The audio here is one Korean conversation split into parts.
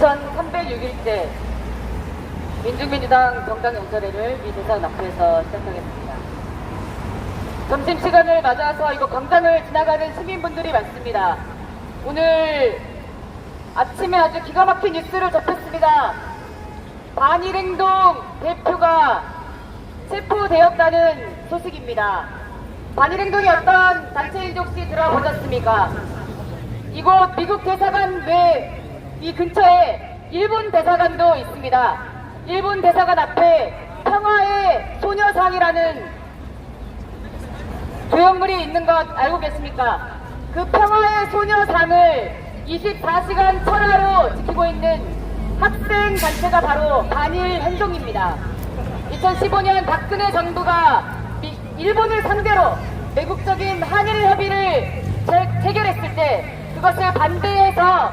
2306일째 민중민주당 정당 연설회를 이 대상 앞에서 시작하겠습니다. 점심시간을 맞아서 이곳 광장을 지나가는 시민분들이 많습니다. 오늘 아침에 아주 기가 막힌 뉴스를 접했습니다. 반일행동 대표가 체포되었다는 소식입니다. 반일행동이 어떤 단체인지 혹시 들어보셨습니까? 이곳 미국 대사관 외 이 근처에 일본 대사관도 있습니다. 일본 대사관 앞에 평화의 소녀상이라는 조형물이 있는 것 알고 계십니까? 그 평화의 소녀상을 24시간 철화로 지키고 있는 학생 단체가 바로 반일 행동입니다. 2015년 박근혜 정부가 미- 일본을 상대로 매국적인 한일 협의를 체- 체결했을 때 그것을 반대해서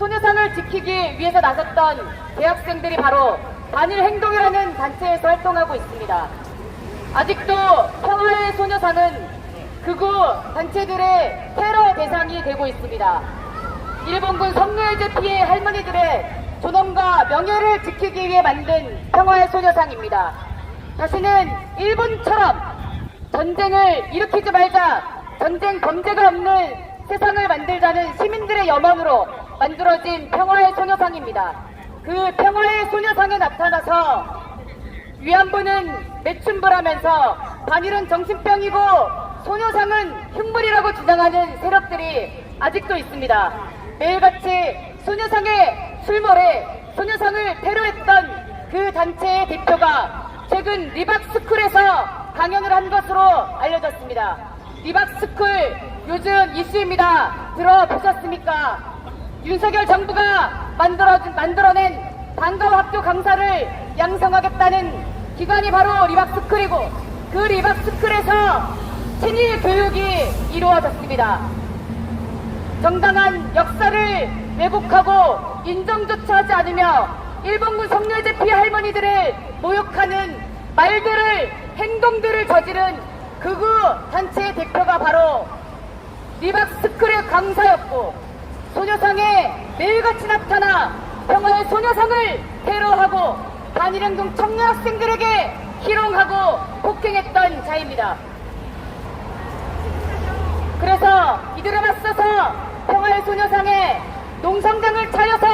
소녀상을 지키기 위해서 나섰던 대학생들이 바로 반일 행동이라는 단체에서 활동하고 있습니다. 아직도 평화의 소녀상은 극우 단체들의 테러 대상이 되고 있습니다. 일본군 성노예제 피해 할머니들의 존엄과 명예를 지키기 위해 만든 평화의 소녀상입니다. 다시는 일본처럼 전쟁을 일으키지 말자, 전쟁 범죄가 없는 세상을 만들자는 시민들의 염원으로 만들어진 평화의 소녀상입니다. 그 평화의 소녀상에 나타나서 위안부는 매춘부라면서 반일은 정신병이고 소녀상은 흉물이라고 주장하는 세력들이 아직도 있습니다. 매일같이 소녀상의 술몰에 소녀상을 테러했던 그 단체의 대표가 최근 리박스쿨에서 강연을 한 것으로 알려졌습니다. 리박스쿨 요즘 이슈입니다. 들어보셨습니까? 윤석열 정부가 만들어진, 만들어낸 방과후 학교 강사를 양성하겠다는 기관이 바로 리박스쿨이고 그 리박스쿨에서 친일 교육이 이루어졌습니다. 정당한 역사를 왜곡하고 인정조차 하지 않으며 일본군 성노예제 피해 할머니들을 모욕하는 말들을 행동들을 저지른 극우 단체의 대표가 바로 리박스쿨의 강사였고 소녀상에 매일같이 나타나 평화의 소녀상을 테러하고 반일행동 청년 학생들에게 희롱하고 폭행했던 자입니다. 그래서 이들에 맞서서 평화의 소녀상에 농성장을 차려서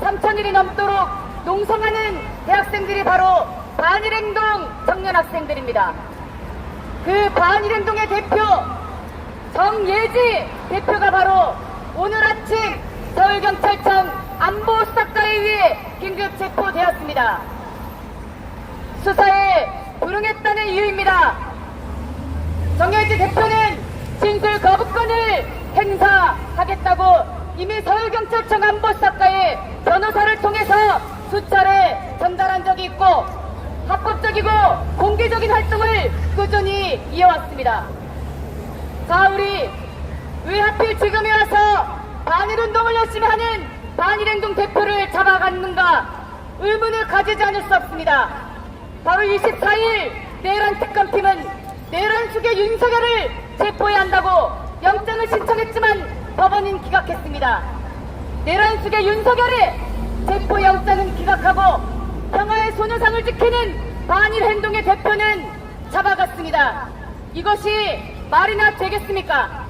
3천일이 넘도록 농성하는 대학생들이 바로 반일행동 청년 학생들입니다. 그 반일행동의 대표 정예지 대표가 바로 오늘 아침 서울경찰청 안보 수사과에 의해 긴급 체포되었습니다. 수사에 불응했다는 이유입니다. 정혜지 대표는 진술 거부권을 행사하겠다고 이미 서울경찰청 안보수사과에 변호사를 통해서 수차례 전달한 적이 있고 합법적이고 공개적인 활동을 꾸준히 이어왔습니다. 자, 우리 왜 하필 지금에 와서 반일운동을 열심히 하는 반일행동 대표를 잡아갔는가 의문을 가지지 않을 수 없습니다. 바로 24일 내란 특검팀은 내란 수계 윤석열을 체포해야 한다고 영장을 신청했지만 법원은 기각했습니다. 내란 수계 윤석열의 체포 영장은 기각하고 평화의 소녀상을 지키는 반일 행동의 대표는 잡아갔습니다. 이것이 말이나 되겠습니까?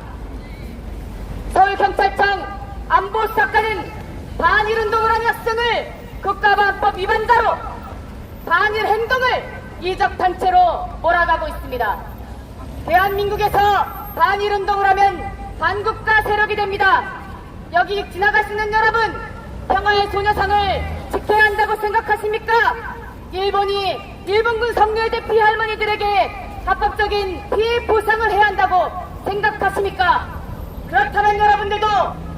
서울경찰청 안보 수사과는 반일 운동을 한 학생을 국가보안법 위반자로 반일 행동을 이적 단체로 몰아가고 있습니다. 대한민국에서 반일 운동을 하면 반국가 세력이 됩니다. 여기 지나가시는 여러분, 평화의 소녀상을 지켜야 한다고 생각하십니까? 일본이 일본군 성노예대 피해 할머니들에게 합법적인 피해 보상을 해야 한다고 생각하십니까? 그렇다면 여러분들도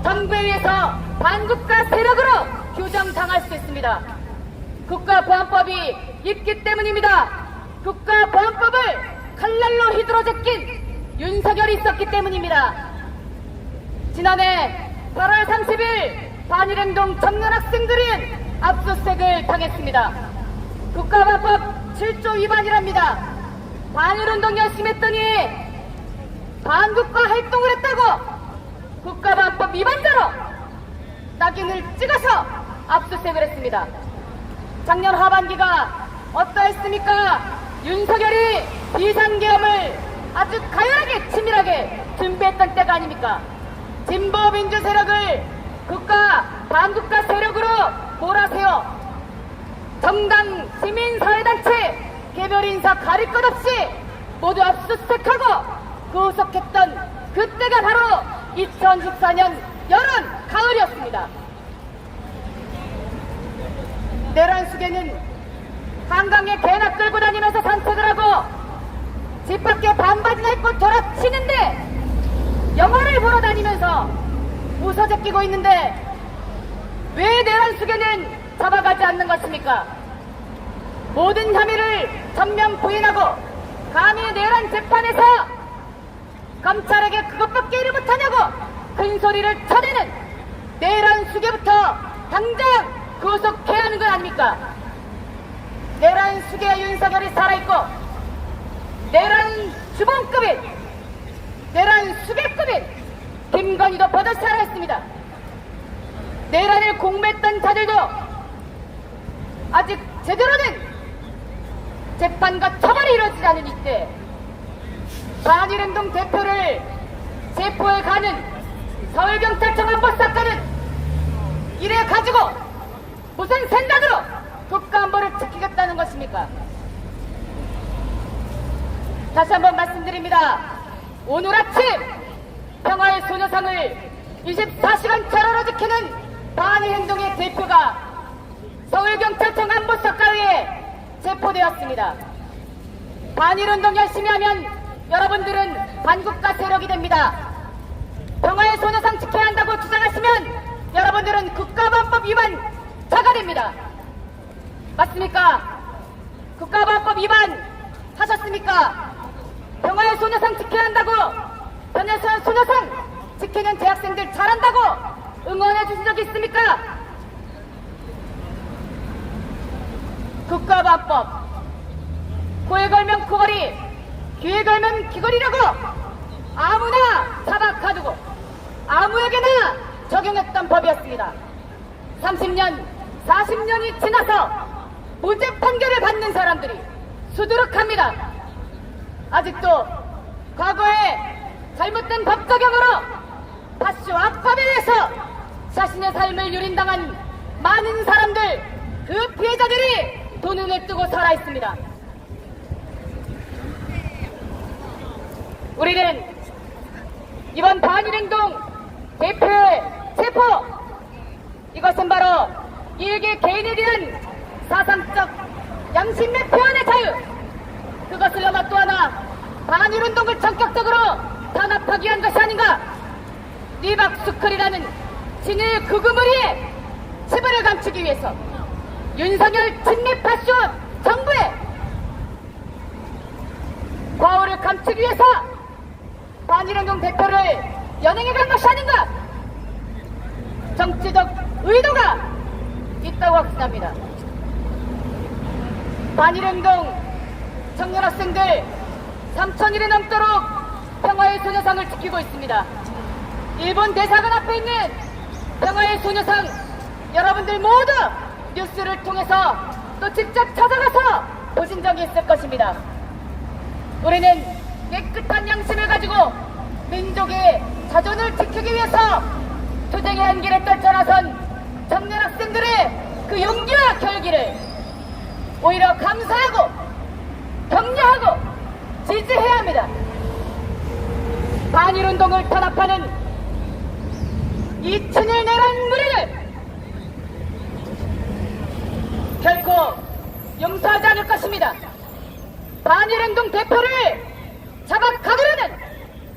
정부에 의해서 반국가 세력으로 규정당할 수 있습니다. 국가보안법이 있기 때문입니다. 국가보안법을 칼날로 휘두러 제낀 윤석열이 있었기 때문입니다. 지난해 8월 30일 반일행동 청년 학생들은 압수수색을 당했습니다. 국가보안법 7조 위반이랍니다. 반일운동 열심히 했더니 반국가 활동을 했다고 위반자로 낙인을 찍어서 압수수색을 했습니다. 작년 하반기가 어떠했습니까? 윤석열이 비상계엄을 아주 가열하게 치밀하게 준비했던 때가 아닙니까? 진보 민주 세력을 국가 반국가 세력으로 몰아세워 정당 시민사회단체 개별 인사 가릴 것 없이 모두 압수수색하고 구속했던 그때가 바로 2014년 여름 가을이었습니다. 내란숙에는 한강에 개나 끌고 다니면서 산책을 하고 집 밖에 반바지나 입고 돌아치는데 영화를 보러 다니면서 웃어 제끼고 있는데 왜 내란숙에는 잡아가지 않는 것입니까? 모든 혐의를 전면 부인하고 감히 내란 재판에서 검찰에게 그것밖에 일을 소리를 쳐내는 내란 수계부터 당장 구속해야 하는 것 아닙니까? 내란 수계 윤석열이 살아있고 내란 주범급인 내란 수계급인 김건희도 버젓 살아있습니다. 내란을 공모했던 자들도 아직 제대로 된 재판과 처벌이 이루어지지 않은 이때 반일행동 대표를 체포해 가는 서울경찰청 안보사건은 이래 가지고 무슨 생각으로 국가 안보를 지키겠다는 것입니까? 다시 한번 말씀드립니다. 오늘 아침 평화의 소녀상을 24시간 테러로 지키는 반일행동의 대표가 서울경찰청 안보사과에 체포되었습니다. 반일운동 열심히 하면 여러분들은 반국가 세력이 됩니다. 소녀상 지켜야 한다고 주장하시면 여러분들은 국가보안법 위반 자가 됩니다. 맞습니까? 국가보안법 위반 하셨습니까? 평화의 소녀상 지켜야 한다고 평화의 소녀상 지키는 대학생들 잘한다고 응원해 주신 적 있습니까? 국가보안법 코에 걸면 코걸이 귀에 걸면 귀걸이라고 아무나 사박하두고 아무에게나 적용했던 법이었습니다. 30년, 40년이 지나서 무죄 판결을 받는 사람들이 수두룩합니다. 아직도 과거에 잘못된 법 적용으로 파쇼 악법에 의해서 자신의 삶을 유린당한 많은 사람들, 그 피해자들이 두 눈을 뜨고 살아있습니다. 우리는 이번 반일행동 대표의 체포! 이것은 바로 일개 개인에 대한 사상적 양심의 표현의 자유! 그것을 넘어 또 하나 반일운동을 전격적으로 탄압하기 위한 것이 아닌가! 리박스클이라는 진일 극우무리의 치부를 감추기 위해서 윤석열 친미 파쇼 정부의 과오를 감추기 위해서 반일운동 대표를 연행해 간 것이 아닌가 정치적 의도가 있다고 확신합니다. 반일운동 청년 학생들 3천일이 넘도록 평화의 소녀상을 지키고 있습니다. 일본 대사관 앞에 있는 평화의 소녀상 여러분들 모두 뉴스를 통해서 또 직접 찾아가서 보신 적이 있을 것입니다. 우리는 깨끗한 양심을 가지고 자존을 지키기 위해서 투쟁의 한길에 떨쳐나선 청년 학생들의 그 용기와 결기를 오히려 감사하고 격려하고 지지해야 합니다. 반일운동을 탄압하는 이 친일 내란 무리를 결코 용서하지 않을 것입니다. 반일행동 대표를 잡아가두려는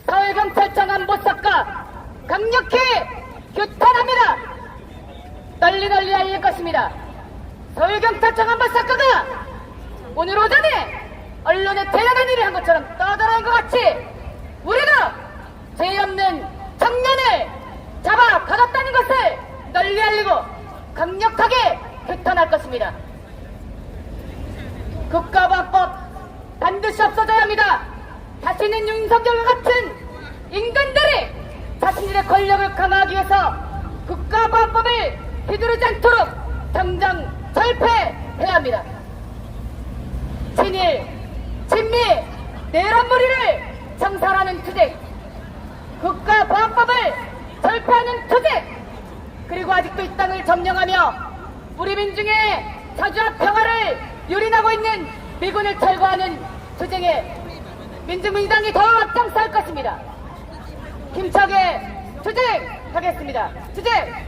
서울경찰청 안보사과 강력히 규탄합니다. 널리 널리 알릴 것입니다. 서울경찰청 안보사과가 오늘 오전에 언론에 대단한 일을 한 것처럼 떠들어낸 것 같이 우리도 죄 없는 청년을 잡아 가뒀다는 것을 널리 알리고 강력하게 규탄할 것입니다. 국가보안법 반드시 없어져야 합니다. 다시는 윤석열 같은 인간들이 자신들의 권력을 강화하기 위해서 국가보안법을 휘두르지 않도록 당장 철폐해야 합니다. 친일, 친미, 내란 무리를 청산하는 투쟁, 국가보안법을 절폐하는 투쟁, 그리고 아직도 이 땅을 점령하며 우리 민중의 자주와 평화를 유린하고 있는 미군을 철거하는 투쟁에 민주민주당이 더 앞장설 것입니다. 힘차게 투쟁하겠습니다. 투쟁!